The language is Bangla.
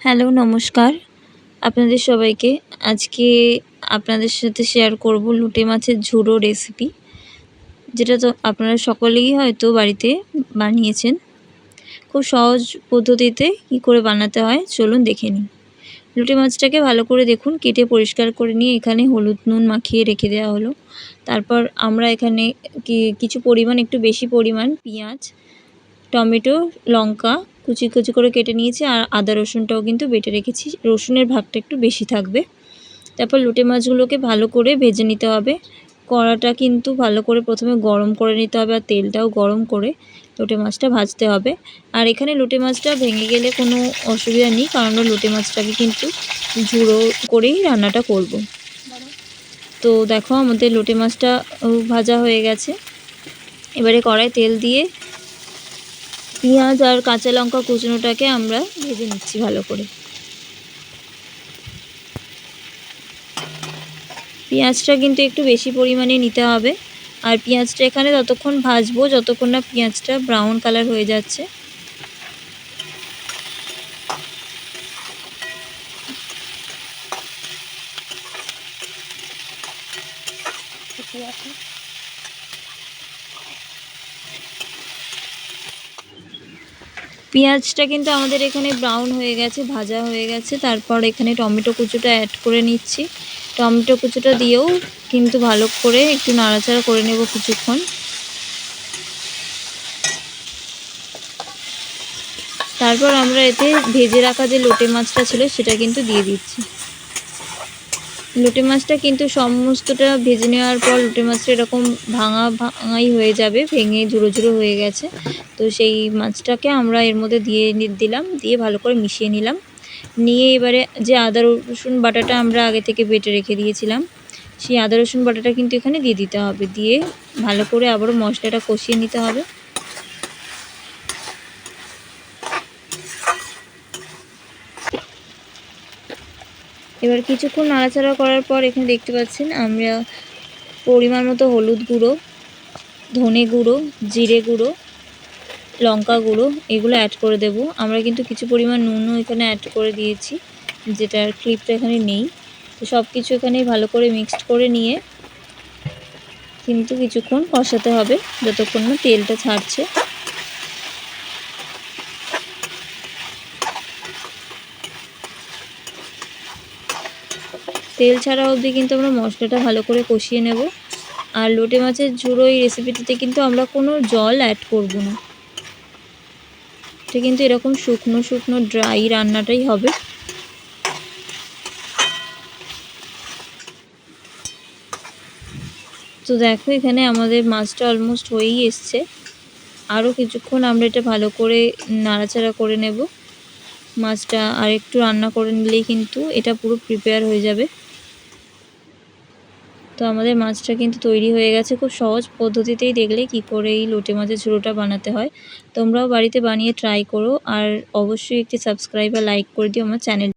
হ্যালো, নমস্কার। আপনাদের সবাইকে আজকে আপনাদের সাথে শেয়ার করব লুটে মাছের ঝুড়ো রেসিপি যেটা তো আপনারা সকলেই হয়তো বাড়িতে বানিয়েছেন। খুব সহজ পদ্ধতিতে কি করে বানাতে হয়, চলুন দেখে নিই। লুটে মাছটাকে ভালো করে দেখুন, কেটে পরিষ্কার করে নিয়ে এখানে হলুদ নুন মাখিয়ে রেখে দেওয়া হলো। তারপর আমরা এখানে কিছু পরিমাণ, একটু বেশি পরিমাণ পেঁয়াজ টমেটো, লঙ্কা কুচি কুচি করে কেটে নিয়েছি আর আদা রসুনটাও কিন্তু বেটে রেখেছি। রসুনের ভাগটা একটু বেশি থাকবে। তারপর লুটে মাছগুলোকে ভালো করে ভেজে নিতে হবে। কড়াটা কিন্তু ভালো করে প্রথমে গরম করে নিতে হবে আর তেলটাও গরম করে লোটে মাছটা ভাজতে হবে। আর এখানে লোটে মাছটা ভেঙে গেলে কোনো অসুবিধা নেই, কারণ লোটে মাছটাকে কিন্তু ঝুড়ো করেই রান্নাটা করব। তো দেখো আমাদের লোটে মাছটা ভাজা হয়ে গেছে। এবারে কড়াই তেল দিয়ে পেঁয়াজ আর কাঁচা লঙ্কা কুচনোটাকে আমরা ভেজে নিচ্ছি ভালো করে। পেঁয়াজটা কিন্তু একটু বেশি পরিমাণে নিতে হবে। আর পেঁয়াজটা এখানে ততক্ষণ ভাজবো, যতক্ষণ না পেঁয়াজটা ব্রাউন কালার হয়ে যাচ্ছে। পেঁয়াজটা কিন্তু আমাদের এখানে ব্রাউন হয়ে গেছে, ভাজা হয়ে গেছে। তারপর এখানে টমেটো কুচোটা অ্যাড করে নিচ্ছি। টমেটো কুচোটা দিয়েও কিন্তু ভালো করে একটু নাড়াচাড়া করে নেব কিছুক্ষণ। তারপর আমরা এতে ভেজে রাখা যে লোটে মাছটা ছিল সেটা কিন্তু দিয়ে দিচ্ছি। লোটে মাছটা কিন্তু সমস্তটা ভেজে নেওয়ার পর লোটে মাছটা এরকম ভাঙা ভাঙাই হয়ে যাবে, ভেঙে ঝুড়ো ঝুড়ো হয়ে গেছে। তো সেই মাছটাকে আমরা এর মধ্যে দিয়ে দিলাম, দিয়ে ভালো করে মিশিয়ে নিলাম। নিয়ে এবারে যে আদা, রসুন বাটাটা আমরা আগে থেকে বেটে রেখে দিয়েছিলাম, সেই আদা, রসুন বাটাটা কিন্তু এখানে দিয়ে দিতে হবে। দিয়ে ভালো করে আবারও মশলাটা কষিয়ে নিতে হবে। এবার কিছুক্ষণ নাড়াচাড়া করার পর এখানে দেখতে পাচ্ছেন আমরা পরিমাণ মতো হলুদ গুঁড়ো, ধনে গুঁড়ো, জিরে গুঁড়ো লঙ্কা গুঁড়ো, এগুলো অ্যাড করে দেব। আমরা কিন্তু কিছু পরিমাণ নুনও এখানে অ্যাড করে দিয়েছি যেটার ক্লিপটা এখানে নেই। তো সব কিছু এখানে ভালো করে মিক্সড করে নিয়ে কিন্তু কিছুক্ষণ কষাতে হবে, যতক্ষণ না তেলটা ছাড়ছে। তেল ছাড়া অবধি কিন্তু আমরা মশলাটা ভালো করে কষিয়ে নেব। আর লোটে মাছের ঝুড়ো এই রেসিপিটিতে কিন্তু আমরা কোনো জল অ্যাড করব না। এটা কিন্তু এরকম শুকনো শুকনো ড্রাই রান্নাটাই হবে। তো দেখো এখানে আমাদের মাছটা অলমোস্ট হয়েই এসছে। আরও কিছুক্ষণ আমরা এটা ভালো করে নাড়াচাড়া করে নেব। মাছটা আর একটু রান্না করে নিলেই কিন্তু এটা পুরো প্রিপেয়ার হয়ে যাবে। তো আমাদের মাছটা কিন্তু তৈরি হয়ে গেছে খুব সহজ পদ্ধতিতেই দেখলে কি করে এই লোটে মাছের ঝুড়োটা বানাতে হয়। তোমরাও বাড়িতে বানিয়ে ট্রাই করো আর অবশ্যই একটি সাবস্ক্রাইব আর লাইক করে দিও আমার চ্যানেল